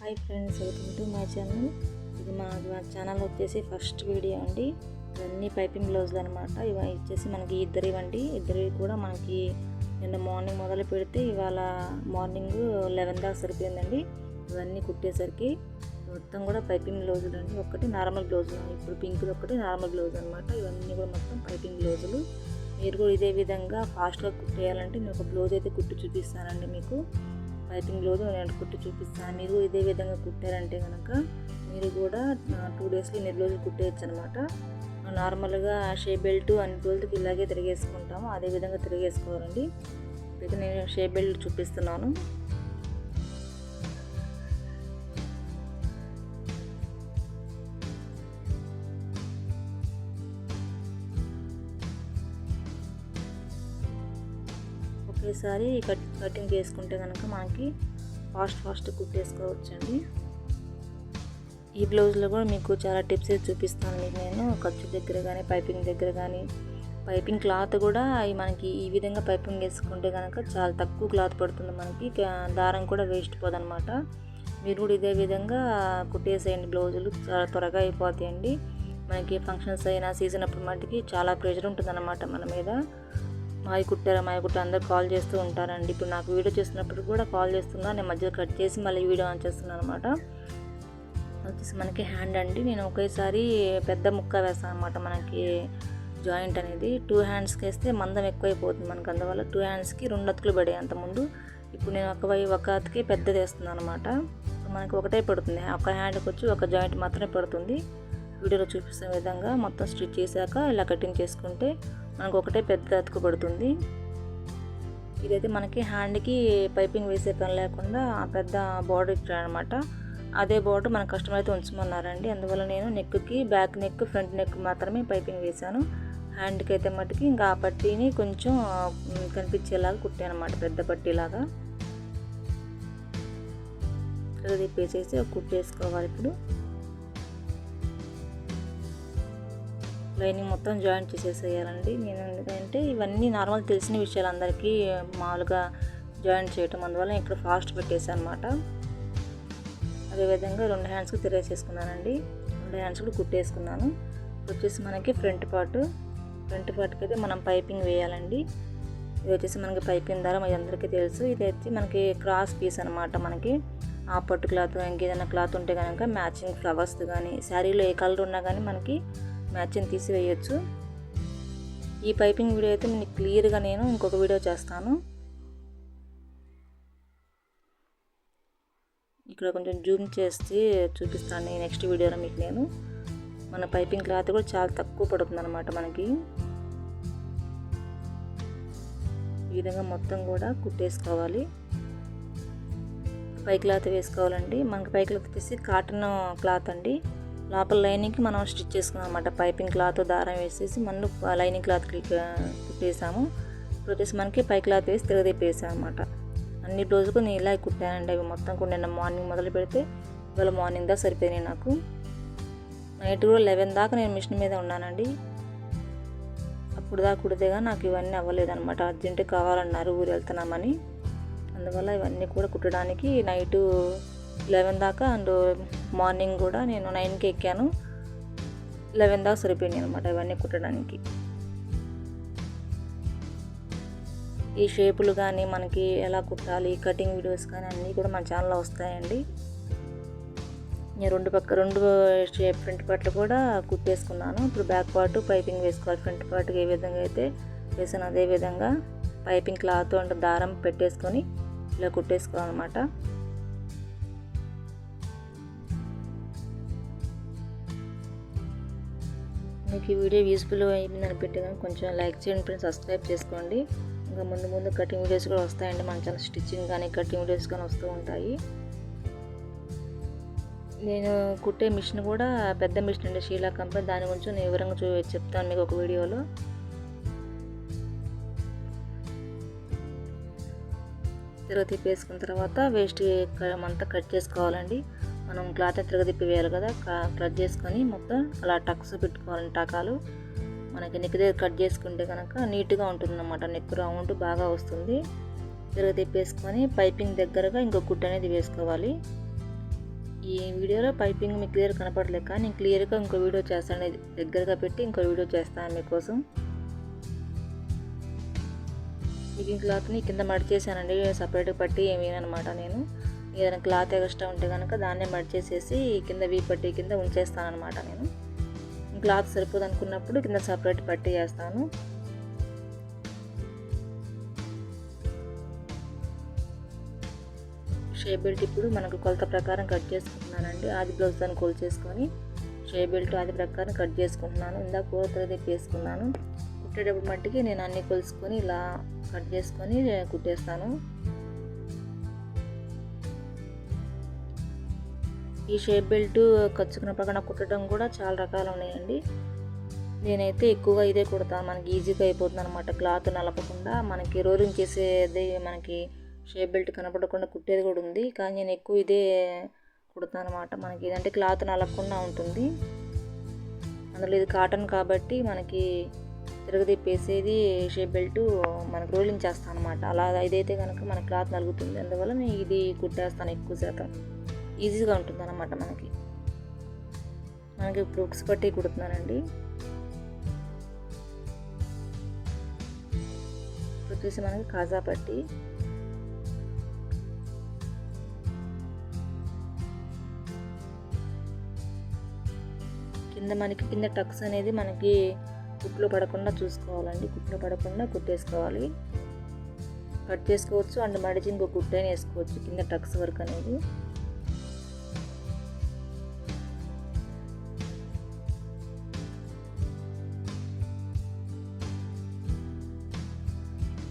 Hi friends welcome to my channel. ఇది మా మా ఛానల్ వచ్చేసి ఫస్ట్ వీడియో అండి. ఇవన్నీ పైపింగ్ బ్లౌజులు అనమాట ఇవి వచ్చేసి మనకి ఇద్దరు ఇవ్వండి ఇద్దరివి కూడా మనకి నిన్న మార్నింగ్ మొదలు పెడితే ఇవాళ మార్నింగ్ లెవెన్ దాకా సరిపోయిందండి. ఇవన్నీ కుట్టేసరికి మొత్తం కూడా పైపింగ్ బ్లౌజులు అండి. ఒకటి నార్మల్ బ్లౌజులు ఇప్పుడు పింక్ ఒకటి నార్మల్ బ్లౌజ్ అనమాట ఇవన్నీ కూడా మొత్తం పైపింగ్ బ్లౌజులు. మీరు కూడా ఇదే విధంగా ఫాస్ట్గా కుట్టేయాలంటే నేను ఒక బ్లౌజ్ అయితే కుట్టి చూపిస్తానండి మీకు. పైపింగ్ రోజు నేను కుట్టి చూపిస్తాను మీరు ఇదే విధంగా కుట్టారంటే కనుక మీరు కూడా టూ డేస్లో ఎన్ని రోజులు కుట్టేయచ్చు అనమాట నార్మల్గా షే బెల్ట్ అన్ని రోజులకి ఇలాగే తిరిగేసుకుంటాము. అదే విధంగా తిరిగేసుకోవాలండి. అయితే నేను షే బెల్ట్ చూపిస్తున్నాను. ఒకేసారి కట్ కటింగ్ చేసుకుంటే కనుక మనకి ఫాస్ట్ ఫాస్ట్ కుట్టేసుకోవచ్చండి ఈ బ్లౌజ్లో కూడా మీకు చాలా టిప్స్ చూపిస్తాను మీకు నేను. ఖర్చు దగ్గర కానీ పైపింగ్ దగ్గర కానీ పైపింగ్ క్లాత్ కూడా మనకి ఈ విధంగా పైపింగ్ వేసుకుంటే కనుక చాలా తక్కువ క్లాత్ పడుతుంది మనకి. దారం కూడా వేస్ట్ పోదనమాట. మీరు కూడా ఇదే విధంగా కుట్టేసేయండి బ్లౌజులు. చాలా త్వరగా అయిపోతాయండి. మనకి ఫంక్షన్స్ అయినా సీజన్ అప్పుడు మటుకి చాలా ప్రెషర్ ఉంటుందన్నమాట మన మీద. మాయ కుట్టారా మాయ కుట్టారా అందరు కాల్ చేస్తూ ఉంటారండి. ఇప్పుడు నాకు వీడియో చేస్తున్నప్పుడు కూడా కాల్ చేస్తున్నా నేను మధ్యలో కట్ చేసి మళ్ళీ వీడియో ఆన్ చేస్తున్నాను అనమాట వచ్చేసి మనకి హ్యాండ్ అండి. నేను ఒకేసారి పెద్ద ముక్క వేస్తాను అనమాట మనకి జాయింట్ అనేది. టూ హ్యాండ్స్కి వేస్తే మందం ఎక్కువైపోతుంది మనకు. అందువల్ల టూ హ్యాండ్స్కి రెండు అతుకులు పడాయి అంతకుముందు. ఇప్పుడు నేను ఒక ఒక అతికి పెద్దది వేస్తున్నాను అనమాట మనకి ఒకటే పడుతుంది. ఒక హ్యాండ్కి వచ్చి ఒక జాయింట్ మాత్రమే పడుతుంది. వీడియోలో చూపిస్తున్న విధంగా మొత్తం స్టిచ్ చేశాక ఇలా కటింగ్ చేసుకుంటే మనకు ఒకటే పెద్ద అతుకు పడుతుంది. ఇదైతే మనకి హ్యాండ్కి పైపింగ్ వేసే పని లేకుండా పెద్ద బార్డర్ ఇచ్చారనమాట అదే బోర్డు మన కస్టమర్ అయితే ఉంచమన్నారండి. అందువల్ల నేను నెక్కి బ్యాక్ నెక్ ఫ్రంట్ నెక్ మాత్రమే పైపింగ్ వేశాను. హ్యాండ్కి అయితే మట్టుకి ఇంకా ఆ పట్టీని కొంచెం కనిపించేలాగా కుట్టాను అనమాట పెద్ద పట్టీలాగా. తిప్పేసేసి కుట్టేసుకోవాలి ఇప్పుడు. లైనింగ్ మొత్తం జాయింట్ చేసేసేయాలండి. నేను ఎందుకంటే ఇవన్నీ నార్మల్ తెలిసిన విషయాలు అందరికీ మామూలుగా జాయింట్ చేయటం అందువల్ల ఇక్కడ ఫాస్ట్ పెట్టేసాను అనమాట అదేవిధంగా రెండు హ్యాండ్స్కి తిరిగేసేసుకున్నానండి. రెండు హ్యాండ్స్ కూడా కుట్టేసుకున్నాను. వచ్చేసి మనకి ఫ్రంట్ పార్ట్. ఫ్రంట్ పార్ట్కి అయితే మనం పైపింగ్ వేయాలండి. ఇది వచ్చేసి మనకి పైపింగ్ దారం అది అందరికీ తెలుసు. ఇది వచ్చి మనకి క్రాస్ పీస్ అనమాట మనకి. ఆ పట్టు క్లాత్ ఇంకేదైనా క్లాత్ ఉంటే కనుక మ్యాచింగ్ ఫ్లవర్స్ కానీ శారీలో ఏ కలర్ ఉన్నా కానీ మనకి మ్యాచింగ్ తీసివేయచ్చు. ఈ పైపింగ్ వీడియో అయితే మీకు క్లియర్గా నేను ఇంకొక వీడియో చేస్తాను. ఇక్కడ కొంచెం జూమ్ చేసి చూపిస్తాను నెక్స్ట్ వీడియోలో మీకు నేను. మన పైపింగ్ క్లాత్ కూడా చాలా తక్కువ పడుతుంది అనమాట మనకి. ఈ విధంగా మొత్తం కూడా కుట్టేసుకోవాలి. పై క్లాత్ వేసుకోవాలండి. మనకి పై క్లాత్ వచ్చేసి కాటన్ క్లాత్ అండి. లోపల లైనింగ్కి మనం స్టిచ్ చేసుకున్నాం అనమాట పైపింగ్ క్లాత్ దారం వేసేసి మనం లైనింగ్ క్లాత్ కుట్టేసాము. కుట్టేసి మనకి పై క్లాత్ వేసి తిరగదిప్పేసాం అనమాట అన్ని బ్లౌజులకు నేను ఇలా కుట్టానండి. అవి మొత్తం కూడా నిన్న మార్నింగ్ మొదలు పెడితే ఇవాళ మార్నింగ్ దాకా సరిపోయినాయి నాకు. నైట్ కూడా లెవెన్ దాకా నేను మిషన్ మీద ఉన్నానండి. అప్పుడు దాకా కుడితే కానీ నాకు ఇవన్నీ అవ్వలేదన్నమాట. అర్జెంటు కావాలన్నారు ఊరు వెళ్తున్నామని. అందువల్ల ఇవన్నీ కూడా కుట్టడానికి నైటు లెవెన్ దాకా అండ్ మార్నింగ్ కూడా నేను నైన్కి ఎక్కాను. లెవెన్ దాకా సరిపోయింది అనమాట ఇవన్నీ కుట్టడానికి. ఈ షేపులు కానీ మనకి ఎలా కుట్టాలి కటింగ్ వీడియోస్ కానీ అన్నీ కూడా మన ఛానల్లో వస్తాయండి. నేను రెండు పక్క రెండు షేప్ ఫ్రంట్ పార్ట్లు కూడా కుట్టేసుకున్నాను. ఇప్పుడు బ్యాక్ పార్ట్ పైపింగ్ వేసుకోవాలి. ఫ్రంట్ పార్ట్కి ఏ విధంగా అయితే వేసాను అదే విధంగా పైపింగ్ క్లాత్ అండ్ దారం పెట్టేసుకొని ఇలా కుట్టేసుకోవాలన్నమాట. మీకు ఈ వీడియో యూస్ఫుల్ అయిందని పెట్టి కానీ కొంచెం లైక్ చేయండి ఫ్రెండ్స్ సబ్స్క్రైబ్ చేసుకోండి. ఇంకా ముందు ముందు కటింగ్ వీడియోస్ కూడా వస్తాయండి మన ఛానల్ స్టిచ్చింగ్ కానీ కటింగ్ వీడియోస్ కానీ వస్తూ ఉంటాయి. నేను కుట్టే మిషన్ కూడా పెద్ద మిషన్ అండి. షీలా కంపెనీ దాని గురించి నేను వివరంగా చూ చెప్తాను మీకు ఒక వీడియోలో. తిరగ తిప్పేసుకున్న తర్వాత వేస్ట్ అంతా కట్ చేసుకోవాలండి. మనం క్లాత్ తిరగదిప్పి వేయాలి కదా కట్ చేసుకొని మొత్తం అలా టక్స్ పెట్టుకోవాలి టకాలు మనకి నెక్ దగ్గర కట్ చేసుకుంటే కనుక నీట్గా ఉంటుందన్నమాట. నెక్ రౌండ్ బాగా వస్తుంది. తిరగ తిప్పేసుకొని పైపింగ్ దగ్గరగా ఇంకో గుడ్డ అనేది వేసుకోవాలి. ఈ వీడియోలో పైపింగ్ మీకు క్లియర్ కనపడలేక నేను క్లియర్గా ఇంకో వీడియో చేస్తాను. దగ్గరగా పెట్టి ఇంకో వీడియో చేస్తాను మీకోసం. మిగిలిన క్లాత్ని కింద మడిచేసానండి సపరేట్గా పట్టి ఏమీ అనమాట నేను. ఏదైనా క్లాత్ ఎక్స్ట్రా ఉంటే కనుక దాన్నే మడిచేసేసి కింద వీ పట్టి కింద ఉంచేస్తాను అనమాట నేను. క్లాత్ సరిపోదు అనుకున్నప్పుడు కింద సపరేట్ పట్టి చేస్తాను షేప్ బెల్ట్ ఇప్పుడు మనకు కొలత ప్రకారం కట్ చేసుకుంటున్నానండి. ఆది బ్లౌజ్ దాన్ని కోల్ చేసుకొని షేప్ బెల్ట్ ఆది ప్రకారం కట్ చేసుకుంటున్నాను. ఇందాక కూర వేసుకున్నాను కుట్టేటప్పుడు మట్టికి నేను అన్నీ కొలుసుకొని ఇలా కట్ చేసుకొని కుట్టేస్తాను. ఈ షేప్ బెల్ట్ ఖర్చుకున్న పక్కన కుట్టడం కూడా చాలా రకాలు ఉన్నాయండి. నేనైతే ఎక్కువగా ఇదే కుడతాను మనకి ఈజీగా అయిపోతుంది అనమాట క్లాత్ నలపకుండా మనకి రోలింగ్ చేసేది మనకి షేప్ బెల్ట్ కనపడకుండా కుట్టేది కూడా ఉంది. కానీ నేను ఎక్కువ ఇదే కుడతాను అనమాట మనకి ఇదంటే క్లాత్ నలపకుండా ఉంటుంది. అందులో ఇది కాటన్ కాబట్టి మనకి తిరగదిప్పేసేది షేప్ బెల్ట్ మనకి రోలింగ్ చేస్తాను అనమాట అలా ఇదైతే కనుక మన క్లాత్ నలుగుతుంది. అందువల్ల నేను ఇది కుట్టేస్తాను ఎక్కువ శాతం. ఈజీగా ఉంటుంది అనమాట మనకి. మనకి ఇప్పుడు ఉక్స్ పట్టి కుడుతున్నానండి వచ్చేసి మనకి కాజా పట్టి. కింద మనకి కింద టక్స్ అనేది మనకి కుట్లో పడకుండా చూసుకోవాలండి. కుట్లో పడకుండా కుట్టేసుకోవాలి. కట్ చేసుకోవచ్చు. అండ్ మడిచి ఇంకో కుట్టైనా వేసుకోవచ్చు. కింద టక్స్ వర్క్ అనేది.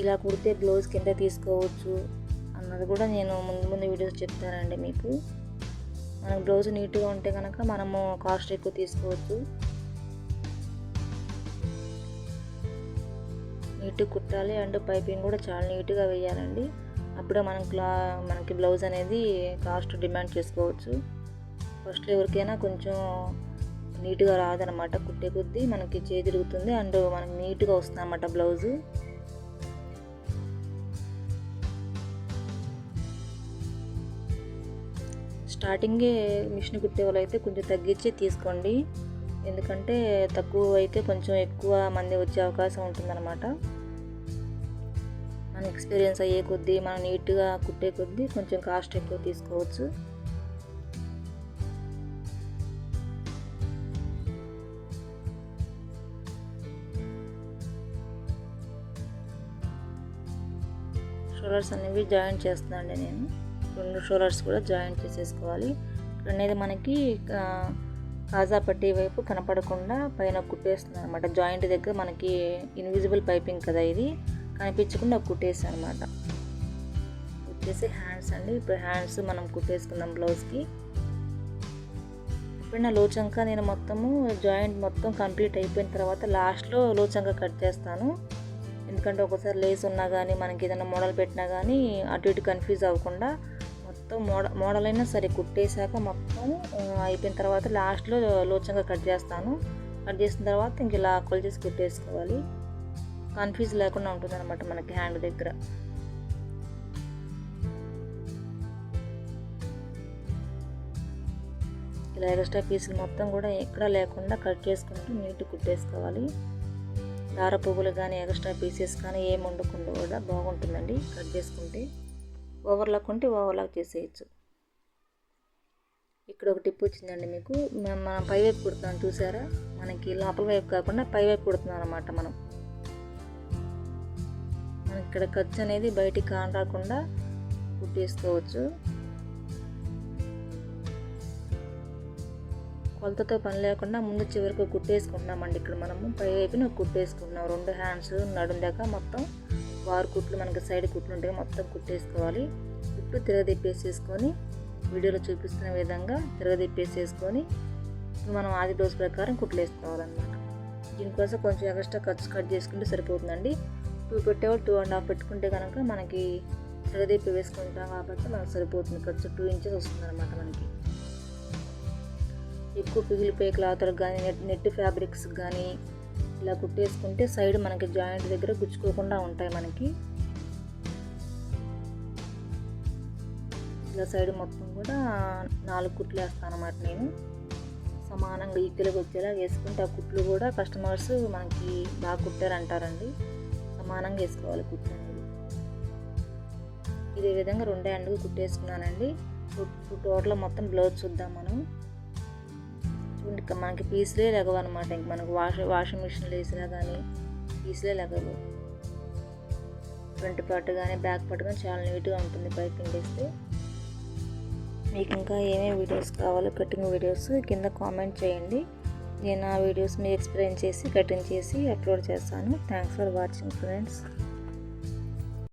ఇలా కుడితే బ్లౌజ్ కింద తీసుకోవచ్చు అన్నది కూడా నేను ముందు ముందు వీడియోస్ చెప్తానండి మీకు. మనకు బ్లౌజ్ నీట్గా ఉంటే కనుక మనము కాస్ట్ ఎక్కువ తీసుకోవచ్చు. నీట్గా కుట్టాలి అండ్ పైపింగ్ కూడా చాలా నీట్గా వేయాలండి. అప్పుడే మనం క్లా మనకి బ్లౌజ్ అనేది కాస్ట్ డిమాండ్ చేసుకోవచ్చు. ఫస్ట్ ఎవరికైనా కొంచెం నీట్గా రాదనమాట కుట్టే కొద్దీ మనకి చేతిరుగుతుంది తిరుగుతుంది అండ్ మనకి నీట్గా వస్తుంది అనమాట బ్లౌజు. స్టార్టింగే మిషన్ కుట్టే వాళ్ళు అయితే కొంచెం తగ్గించి తీసుకోండి. ఎందుకంటే తక్కువ అయితే కొంచెం ఎక్కువ మంది వచ్చే అవకాశం ఉంటుందన్నమాట. మన ఎక్స్పీరియన్స్ అయ్యే కొద్దీ మనం నీట్గా కుట్టే కొద్దీ కొంచెం కాస్ట్ ఎక్కువ తీసుకోవచ్చు. షోల్డర్స్ అనేవి జాయిన్ చేస్తున్నాండి నేను. రెండు షోలర్స్ కూడా జాయింట్ చేసేసుకోవాలి. అనేది మనకి కాజా పట్టి వైపు కనపడకుండా పైన కుట్టేస్తుంది అనమాట జాయింట్ దగ్గర మనకి ఇన్విజిబుల్ పైపింగ్ కదా ఇది. కనిపించకుండా కుట్టేసి అనమాట కుట్టేసి హ్యాండ్స్ అండి. ఇప్పుడు హ్యాండ్స్ మనం కుట్టేసుకుందాం బ్లౌజ్కి ఇప్పుడు నా లోచంక నేను మొత్తము జాయింట్ మొత్తం కంప్లీట్ అయిపోయిన తర్వాత లాస్ట్లో లోచంక కట్ చేస్తాను. ఎందుకంటే ఒకసారి లేస్ ఉన్నా కానీ మనకి ఏదైనా మోడల్ పెట్టినా కానీ అటు ఇటు కన్ఫ్యూజ్ అవ్వకుండా మొత్తం మోడ మోడల్ అయినా సరే కుట్టేశాక మొత్తం అయిపోయిన తర్వాత లాస్ట్లో లోచంగా కట్ చేస్తాను. కట్ చేసిన తర్వాత ఇంక ఇలా కొలిచేసి కుట్టేసుకోవాలి. కన్ఫ్యూజ్ లేకుండా ఉంటుంది అనమాట మనకి హ్యాండ్ దగ్గర. ఇలా ఎక్స్ట్రా పీసులు మొత్తం కూడా ఎక్కడా లేకుండా కట్ చేసుకుంటూ నీట్ కుట్టేసుకోవాలి. దార పువ్వులు కానీ ఎక్స్ట్రా పీసెస్ కానీ ఏమి ఉండకుండా కూడా బాగుంటుందండి కట్ చేసుకుంటే. ఓవర్లాక్ ఉంటే ఓవర్లాక్ చేసేయచ్చు. ఇక్కడ ఒక టిప్ వచ్చిందండి మీకు. మనం పై వైపు కుడుతున్నాం చూసారా? మనకి లోపల వైపు కాకుండా పై వైపు కుడుతున్నాం అనమాట మనం. మనకి ఇక్కడ ఖర్చు అనేది బయటికి కాన్ రాకుండా కుట్టేసుకోవచ్చు. కొలతతో పని లేకుండా ముందు చివరికి కుట్టేసుకుంటున్నామండి ఇక్కడ మనము. పై వైపున కుట్టేసుకుంటున్నాం. రెండు హ్యాండ్స్ నడుం దాకా మొత్తం వారు కుట్లు మనకి సైడ్ కుట్లు ఉంటాయి మొత్తం కుట్టేసుకోవాలి. కుట్టు తిరగదిప్పేసేసుకొని వీడియోలో చూపిస్తున్న విధంగా తిరగదిప్పేసేసుకొని మనం ఆది డోస్ ప్రకారం కుట్లు వేసుకోవాలన్నమాట దీనికోసం కొంచెం ఎక్స్ట్రా ఖర్చు కట్ చేసుకుంటే సరిపోతుందండి. టూ పెట్టేవాళ్ళు టూ అండ్ హాఫ్ పెట్టుకుంటే కనుక మనకి తిరగదిప్పి వేసుకుంటాం కాబట్టి మనకు సరిపోతుంది. ఖర్చు టూ ఇంచెస్ వస్తుంది అనమాట మనకి. ఎక్కువ పిగిలిపోయే క్లాత్లకు కానీ నెట్ నెట్ ఫ్యాబ్రిక్స్ కానీ ఇలా కుట్టేసుకుంటే సైడ్ మనకి జాయింట్ దగ్గర గుచ్చుకోకుండా ఉంటాయి మనకి. ఇలా సైడ్ మొత్తం కూడా నాలుగు కుట్లు వేస్తాను అనమాట నేను. సమానంగా ఈక్వల్గా వచ్చేలా వేసుకుంటే ఆ కుట్లు కూడా కస్టమర్స్ మనకి బాగా కుట్టారు అంటారండి సమానంగా వేసుకోవాలి కుట్లు అనేది. ఇదే విధంగా రెండే అండుగు కుట్టేసుకున్నానండి. టోటల్ మొత్తం బ్లౌజ్ చూద్దాం మనం. చూడండి మనకి పీసులే లెగవు అనమాట ఇంక మనకు వాష్ వాషింగ్ మిషన్లో వేసినా కానీ పీసులే లెగవు. ఫ్రంట్ పార్ట్ కానీ బ్యాక్ పార్ట్ కానీ చాలా నీట్గా ఉంటుంది పైపింగ్ వేస్తే మీకు ఇంకా ఏమేమి వీడియోస్ కావాలో కటింగ్ వీడియోస్ కింద కామెంట్ చేయండి. నేను ఆ వీడియోస్ మీరు ఎక్స్ప్లెయిన్ చేసి కటింగ్ చేసి అప్లోడ్ చేస్తాను. Thanks for watching friends.